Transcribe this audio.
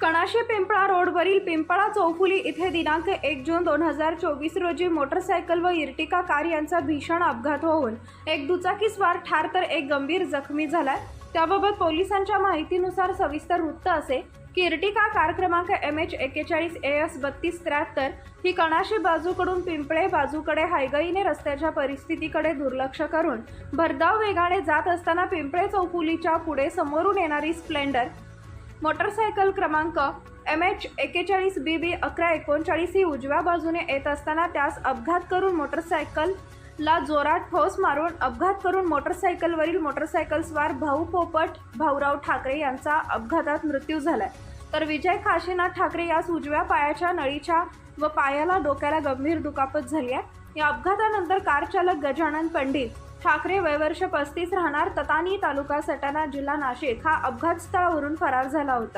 कणाशी पिंपळा रोडवरील पिंपळा चौफुली इथे दिनांक एक जून दोन हजार चोवीस रोजी मोटरसायकल व इर्टिका कार यांचा भीषण अपघात होऊन एक दुचाकीस्वार ठार तर एक गंभीर जखमी झालाय. त्याबाबत पोलिसांच्या माहितीनुसार सविस्तर वृत्त असे की इर्टिका कार क्रमांक एम एच एक्केचाळीस ए एस बत्तीस त्र्याहत्तर ही कणाशी बाजूकडून पिंपळे बाजूकडे हायगईने रस्त्याच्या परिस्थितीकडे दुर्लक्ष करून भरधाव वेगाने जात असताना पिंपळे चौफुलीच्या पुढे समोरून येणारी स्प्लेंडर मोटरसायकल क्रमांक एम एच एक्केचाळीस बी बी अकरा एकोणचाळीस ही उजव्या बाजूने येत असताना त्यास अपघात करून मोटरसायकलला जोरात ठोस मारून अपघात करून मोटरसायकलवरील मोटरसायकलस्वार भाऊ पोपट भाऊराव ठाकरे यांचा अपघातात मृत्यू झालाय. तर विजय काशीनाथ ठाकरे यास उजव्या पायाच्या नळीच्या व पायाला डोक्याला गंभीर दुखापत झाली आहे. या अपघातानंतर कार चालक गजानन पंडित ठाकरे वयवर्ष पस्तीस राहणार ततानी तालुका सटाणा जिल्हा नाशिक हा अपघात स्थळावरून फरार झाला होता.